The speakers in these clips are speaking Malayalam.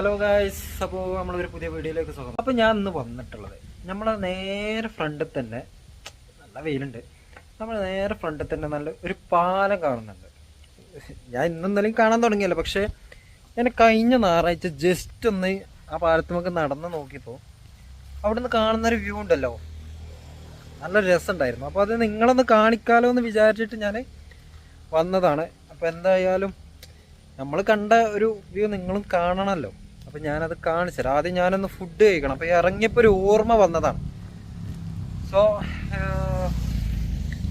ഹലോ ഗായ്സ് അപ്പോൾ നമ്മളൊരു പുതിയ വീഡിയോയിലേക്ക് സ്വാഗതം. അപ്പോൾ ഞാൻ ഇന്ന് വന്നിട്ടുള്ളത് നമ്മൾ നേരെ ഫ്രണ്ടിൽ തന്നെ നല്ല വെയിലുണ്ട്. നമ്മൾ നേരെ ഫ്രണ്ടിൽ തന്നെ നല്ല ഒരു പാലം കാണുന്നുണ്ട്. ഞാൻ ഇന്നെന്തായാലും കാണാൻ തുടങ്ങിയല്ലോ പക്ഷേ ഞാൻ കഴിഞ്ഞ ഞായറാഴ്ച ജസ്റ്റ് ഒന്ന് ആ പാലത്തുമൊക്കെ നടന്ന് നോക്കിയപ്പോൾ അവിടുന്ന് കാണുന്ന ഒരു വ്യൂ ഉണ്ടല്ലോ. നല്ല രസമുണ്ടായിരുന്നു. അപ്പോൾ അത് നിങ്ങളൊന്ന് കാണിക്കാലോ എന്ന് വിചാരിച്ചിട്ട് ഞാൻ വന്നതാണ്. അപ്പോൾ എന്തായാലും നമ്മൾ കണ്ട ഒരു വ്യൂ നിങ്ങളും കാണണമല്ലോ അപ്പം ഞാനത് കാണിച്ചത് ആദ്യം ഞാനൊന്ന് ഫുഡ് കഴിക്കണം. അപ്പോൾ ഇറങ്ങിയപ്പോൾ ഒരു ഓർമ്മ വന്നതാണ്. സോ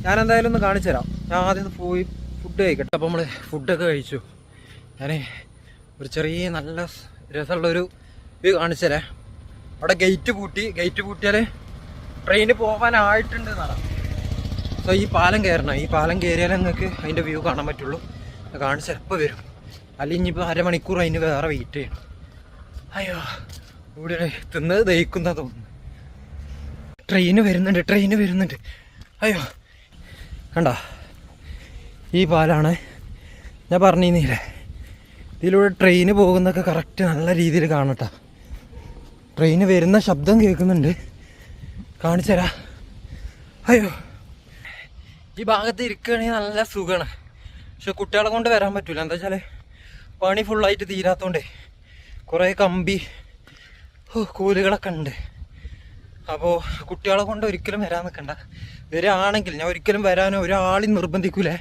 ഞാൻ എന്തായാലും ഒന്ന് കാണിച്ചു തരാം ഞാൻ ആദ്യം പോയി ഫുഡ് കഴിക്കട്ടെ. അപ്പോൾ നമ്മൾ ഫുഡൊക്കെ കഴിച്ചു. ഞാൻ ഒരു ചെറിയ നല്ല രസമുള്ളൊരു വ്യൂ കാണിച്ചു തരാം അവിടെ ഗേറ്റ് പൂട്ടി. ഗേറ്റ് പൂട്ടിയാൽ ട്രെയിന് പോകാനായിട്ടുണ്ട് എന്നാണ്. സോ ഈ പാലം കയറണം. ഈ പാലം കയറിയാലേ നിങ്ങൾക്ക് അതിന്റെ വ്യൂ കാണാൻ പറ്റുള്ളൂ. കാണിച്ച് വരും. അല്ലെങ്കിൽ ഇനിയിപ്പോൾ അരമണിക്കൂർ അതിന് വേറെ വെയിറ്റ് ചെയ്യണം. അയ്യോ ഇവിടെ തിന്നത് ദഹിക്കുന്ന തോന്നുന്നു. ട്രെയിന് വരുന്നുണ്ട് ട്രെയിന് വരുന്നുണ്ട്. അയ്യോ കണ്ട? ഈ പാലാണ് ഞാൻ പറഞ്ഞിരുന്നില്ലേ ഇതിലൂടെ ട്രെയിന് പോകുന്നൊക്കെ കറക്റ്റ് നല്ല രീതിയിൽ കാണട്ട ട്രെയിന് വരുന്ന ശബ്ദം കേൾക്കുന്നുണ്ട്. കാണിച്ചു തരാ. അയ്യോ ഈ ഭാഗത്ത് ഇരിക്കുകയാണെങ്കിൽ നല്ല സുഖമാണ്. പക്ഷെ കുട്ടികളെ കൊണ്ട് വരാൻ പറ്റൂല. എന്താ വെച്ചാൽ പണി ഫുള്ളായിട്ട് തീരാത്തോണ്ടേ. കുറേ കമ്പി കൂലുകളൊക്കെ ഉണ്ട്. അപ്പോൾ കുട്ടികളെ കൊണ്ട് ഒരിക്കലും വരാൻ നിൽക്കണ്ട. വരികയാണെങ്കിൽ ഞാൻ ഒരിക്കലും വരാനോ ഒരാളും നിർബന്ധിക്കൂലേ?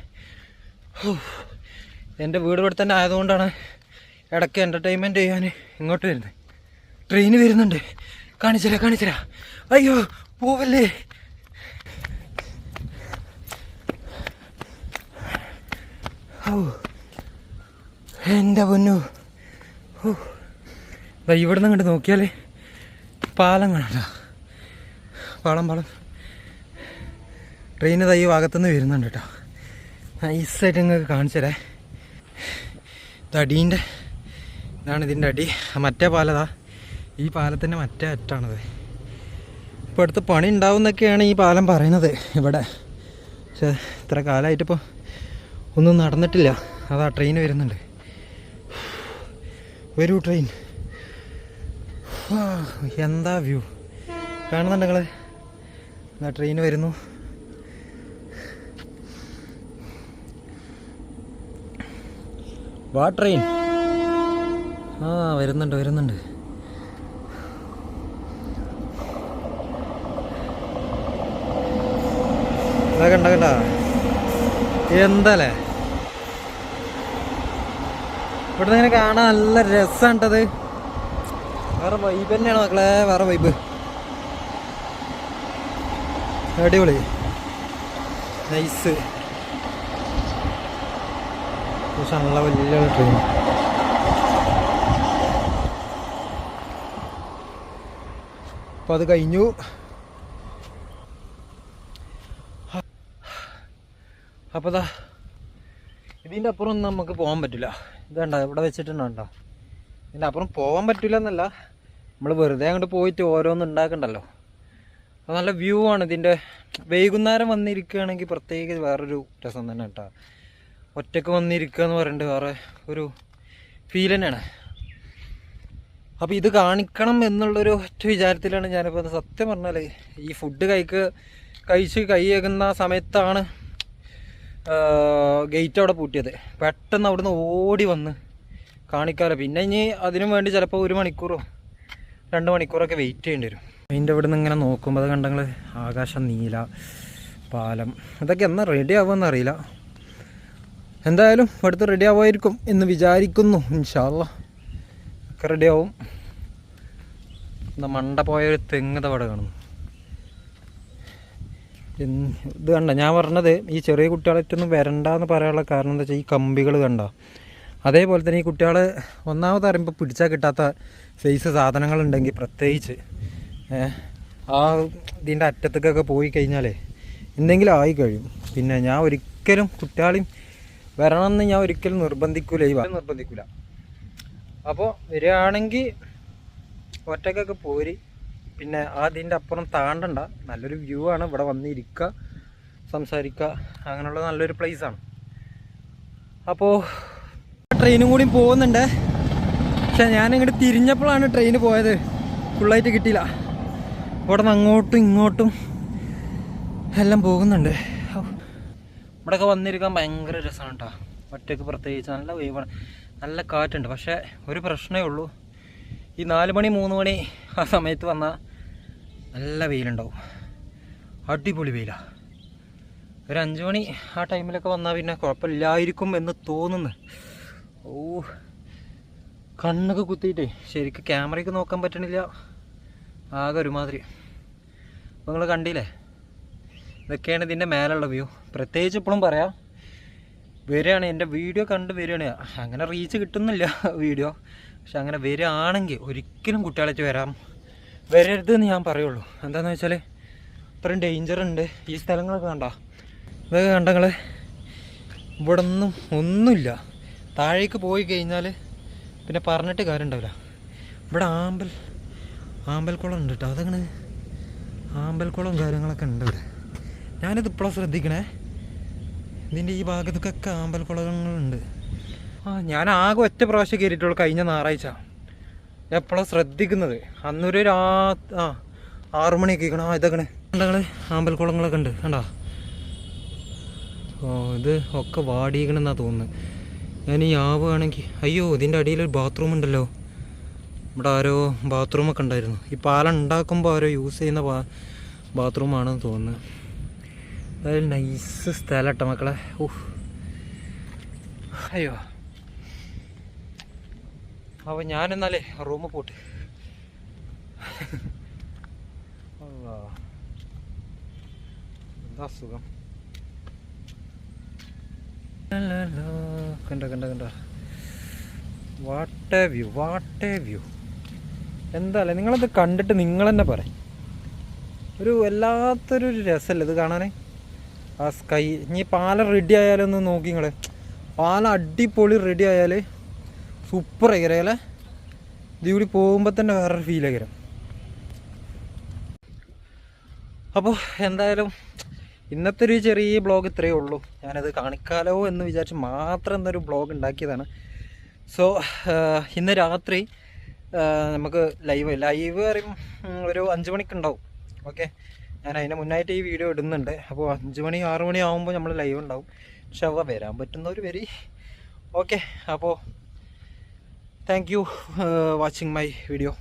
എന്റെ വീട് ഇവിടെ തന്നെ ആയതുകൊണ്ടാണ് ഇടയ്ക്ക് എന്റർടൈൻമെന്റ് ചെയ്യാൻ ഇങ്ങോട്ട് വരുന്നത്. ട്രെയിൻ വരുന്നുണ്ട്. കാണിച്ചരാ കാണിച്ചരാ അയ്യോ പോവല്ലേ? ഓ എന്റെ പൊന്നു. ഓ ഇവിടെ നിന്ന് കണ്ട് നോക്കിയാൽ പാലം കാണാം. പാളം പാളം ട്രെയിൻ തൈ ഭാഗത്തുനിന്ന് വരുന്നുണ്ട് കേട്ടോ. നൈസായിട്ട് നിങ്ങൾക്ക് കാണിച്ചു ഇതടീന്റെ ഇതാണ് ഇതിന്റെ അടി. മറ്റേ പാലതാ ഈ പാലത്തിന്റെ മറ്റേ അറ്റാണത്. ഇപ്പോൾ അടുത്ത് പണി ഉണ്ടാവുമെന്നൊക്കെയാണ് ഈ പാലം പറയുന്നത് ഇവിടെ. പക്ഷേ ഇത്ര കാലമായിട്ടിപ്പോൾ ഒന്നും നടന്നിട്ടില്ല. അതാ ട്രെയിൻ വരുന്നുണ്ട്. വരൂ ട്രെയിൻ എന്താ വ്യൂ? കാണുന്നുണ്ട് എന്നാ ട്രെയിൻ വരുന്നു. വാ ട്രെയിൻ ആ വരുന്നുണ്ട് വരുന്നുണ്ട്. കണ്ട കണ്ട? എന്തല്ലേ? ഇവിടെ ഇങ്ങനെ കാണാൻ നല്ല രസമുണ്ടത് വേറെ വൈബ് തന്നെയാണ് മക്കളെ വേറെ വൈബ് അടിപൊളി. നൈസ് നല്ല വലിയ ട്രെയിൻ അപ്പോൾ അത് കഴിഞ്ഞു. അപ്പോൾ ദാ ഇതിന്റെ അപ്പുറം നമുക്ക് പോകാൻ പറ്റില്ല. ഇതണ്ട ഇവിടെ വെച്ചിട്ടുണ്ടോ? ഇതിന്റെ അപ്പുറം പോകാൻ പറ്റില്ല എന്നല്ല. നമ്മൾ വെറുതെ അങ്ങോട്ട് പോയിട്ട് ഓരോന്ന് ഉണ്ടാക്കണ്ടല്ലോ. അത് നല്ല വ്യൂ ആണ്. ഇതിന്റെ വൈകുന്നേരം വന്നിരിക്കുകയാണെങ്കിൽ പ്രത്യേക വേറൊരു രസം തന്നെ കേട്ടോ. ഒറ്റയ്ക്ക് വന്നിരിക്കുക എന്ന് പറയുന്നത് വേറെ ഒരു ഫീൽ തന്നെയാണ്. അപ്പോൾ ഇത് കാണിക്കണം എന്നുള്ളൊരു ഒറ്റ വിചാരത്തിലാണ് ഞാനിപ്പോൾ സത്യം പറഞ്ഞാൽ ഈ ഫുഡ് കഴിക്ക് കഴിച്ച് കൈയേകുന്ന സമയത്താണ് ഗേറ്റ് അവിടെ പൂട്ടിയത്. പെട്ടെന്ന് അവിടുന്ന് ഓടി വന്ന് കാണിക്കാമല്ലോ പിന്നെ ഇനി അതിനു വേണ്ടി ചിലപ്പോൾ ഒരു മണിക്കൂറോ രണ്ട് മണിക്കൂറൊക്കെ വെയിറ്റ് ചെയ്യേണ്ടി വരും. അതിന്റെ ഇവിടെ നിന്ന് ഇങ്ങനെ നോക്കുമ്പോൾ അത് കണ്ടങ്ങൾ ആകാശം നീല പാലം. ഇതൊക്കെ എന്നാൽ റെഡി ആവുമെന്ന് അറിയില്ല. എന്തായാലും അടുത്ത് റെഡി ആവുമായിരിക്കും എന്ന് വിചാരിക്കുന്നു ഇൻഷാല്ല ഒക്കെ റെഡി ആവും. എന്താ മണ്ട പോയൊരു തെങ്ങ് തവട കാണുന്നു. ഇത് കണ്ട ഞാൻ പറഞ്ഞത് ഈ ചെറിയ കുട്ടികളായിട്ടൊന്നും വരണ്ടെന്ന് പറയാനുള്ള കാരണം എന്താ വെച്ചാൽ ഈ കമ്പികൾ കണ്ട. അതേപോലെ തന്നെ ഈ കുട്ടികൾ ഒന്നാമത് അറിയുമ്പോൾ പിടിച്ചാൽ കിട്ടാത്ത സൈസ് സാധനങ്ങളുണ്ടെങ്കിൽ പ്രത്യേകിച്ച് ആ ഇതിന്റെ അറ്റത്തേക്കൊക്കെ പോയി കഴിഞ്ഞാലേ എന്തെങ്കിലും ആയി കഴിയും. പിന്നെ ഞാൻ ഒരിക്കലും കുട്ടികളെയും വരണമെന്ന് ഞാൻ ഒരിക്കലും നിർബന്ധിക്കൂല ഈ നിർബന്ധിക്കൂല. അപ്പോൾ വരികയാണെങ്കിൽ ഒറ്റക്കൊക്കെ പോരി പിന്നെ ആ അതിന്റെ അപ്പുറം താണ്ടണ്ട. നല്ലൊരു വ്യൂ ആണ് ഇവിടെ വന്നിരിക്കുക സംസാരിക്കുക അങ്ങനെയുള്ള നല്ലൊരു പ്ലേസ് ആണ്. അപ്പോൾ ട്രെയിനും കൂടി പോകുന്നുണ്ട്. പക്ഷെ ഞാൻ ഇങ്ങോട്ട് തിരിഞ്ഞപ്പോഴാണ് ട്രെയിൻ പോയത്. ഫുള്ളായിട്ട് കിട്ടിയില്ല. ഇവിടെ നിന്ന് അങ്ങോട്ടും ഇങ്ങോട്ടും എല്ലാം പോകുന്നുണ്ട്. ഇവിടെയൊക്കെ വന്നിരിക്കാൻ ഭയങ്കര രസമാണ് കേട്ടോ ഒറ്റയ്ക്ക് പ്രത്യേകിച്ച് നല്ല വൈവാണ് നല്ല കാറ്റുണ്ട്. പക്ഷേ ഒരു പ്രശ്നമേ ഉള്ളൂ. ഈ നാല് മണി മൂന്ന് മണി ആ സമയത്ത് വന്നാൽ നല്ല വെയിലുണ്ടാവും. അടിപൊളി വെയിലാണ് ഒരു അഞ്ച് മണി ആ ടൈമിലൊക്കെ വന്നാൽ പിന്നെ കുഴപ്പമില്ലായിരിക്കും എന്ന് തോന്നുന്നു. ഓ കണ്ണൊക്കെ കുത്തിയിട്ടേ. ശരിക്കും ക്യാമറയ്ക്ക് നോക്കാൻ പറ്റണില്ല. ആകെ ഒരുമാതിരി. അപ്പോൾ നിങ്ങൾ കണ്ടില്ലേ? ഇതൊക്കെയാണ് ഇതിന്റെ മേലുള്ള വ്യൂ പ്രത്യേകിച്ച് ഇപ്പോഴും പറയാം വരികയാണ് എന്റെ വീഡിയോ കണ്ട് വരികയാണ്. അങ്ങനെ റീച്ച് കിട്ടുന്നില്ല വീഡിയോ പക്ഷെ അങ്ങനെ വരികയാണെങ്കിൽ ഒരിക്കലും കുട്ടികളെ വരാം. വരരുതെന്ന് ഞാൻ പറയുള്ളൂ. എന്താണെന്ന് വെച്ചാൽ അത്രയും ഡേഞ്ചർ ഉണ്ട്. ഈ സ്ഥലങ്ങളൊക്കെ കണ്ട? ഇതൊക്കെ കണ്ടങ്ങൾ ഇവിടെ ഒന്നും ഒന്നുമില്ല. താഴേക്ക് പോയി കഴിഞ്ഞാൽ പിന്നെ പറഞ്ഞിട്ട് കാര്യം ഉണ്ടാവില്ല ഇവിടെ ആമ്പൽ ആമ്പൽക്കുളം ഉണ്ട് കേട്ടോ അതങ്ങനെ ആമ്പൽക്കുളം കാര്യങ്ങളൊക്കെ ഉണ്ട് ഇവിടെ. ഞാനിത് ഇപ്പോഴും ശ്രദ്ധിക്കണേ. ഇതിന്റെ ഈ ഭാഗത്തൊക്കെ ആമ്പൽക്കുളങ്ങളുണ്ട്. ആ ഞാൻ ആകെ ഒറ്റ പ്രാവശ്യം കയറിയിട്ടുള്ളൂ കഴിഞ്ഞ ഞായറാഴ്ച. എപ്പോഴാണ് ശ്രദ്ധിക്കുന്നത്? അന്നൊരു രാ ആ ആറു മണിയൊക്കെ ഇരിക്കണം ആ ഇതൊക്കെ കണ്ടങ്ങൾ ആമ്പൽക്കുളങ്ങളൊക്കെ ഉണ്ട്. കണ്ടോ? ഓ ഇത് ഒക്കെ വാടിയിക്കണമെന്നാണ് തോന്നുന്നത്. ഞാൻ ഈ ആവുകയാണെങ്കിൽ അയ്യോ ഇതിന്റെ അടിയിൽ ഒരു ബാത്റൂം ഉണ്ടല്ലോ. ഇവിടെ ആരോ ബാത്റൂമൊക്കെ ഉണ്ടായിരുന്നു. ഈ പാലം ഉണ്ടാക്കുമ്പോൾ ആരോ യൂസ് ചെയ്യുന്ന ബാ ബാത്റൂമാണെന്ന് തോന്നുന്നു. അതായത് നൈസ് സ്ഥലം കേട്ടോ മക്കളെ. ഓഹ് അയ്യോ. അപ്പോൾ ഞാനെന്നാലേ റൂമ് പോട്ട്. എന്താ സുഖം? ലലലാ. കണ്ട കണ്ട കണ്ട. വാട്ട് വ്യൂ വാട്ട് വ്യൂ എന്താല്ലേ നിങ്ങളത് കണ്ടിട്ട് നിങ്ങൾ തന്നെ പറയും. ഒരു വല്ലാത്തൊരു രസമല്ലേ ഇത് കാണാനേ? ആ സ്കൈ ഇനി പാല റെഡി ആയാലൊന്ന് നോക്കി നിങ്ങൾ പാല അടിപൊളി റെഡി ആയാൽ സൂപ്പർ ആയിരല്ലേ കൂടി പോകുമ്പോൾ തന്നെ വേറൊരു ഫീൽ ആയിരം അപ്പോൾ എന്തായാലും ഇന്നത്തെ ഒരു ചെറിയ ബ്ലോഗ് ഇത്രയേ ഉള്ളൂ. ഞാനത് കാണിക്കാലോ എന്ന് വിചാരിച്ച് മാത്രം എന്നൊരു ബ്ലോഗ് ഉണ്ടാക്കിയതാണ്. സോ ഇന്ന് രാത്രി നമുക്ക് ലൈവ് ലൈവ് പറയും ഒരു അഞ്ച് മണിക്കുണ്ടാവും. ഓക്കെ ഞാൻ അതിന് മുന്നായിട്ട് ഈ വീഡിയോ ഇടുന്നുണ്ട്. അപ്പോൾ അഞ്ച് മണി ആറ് മണി ആകുമ്പോൾ നമ്മൾ ലൈവ് ഉണ്ടാവും. പക്ഷെ അവ വരാൻ പറ്റുന്നവർ വരി. ഓക്കെ അപ്പോൾ thank you watching my video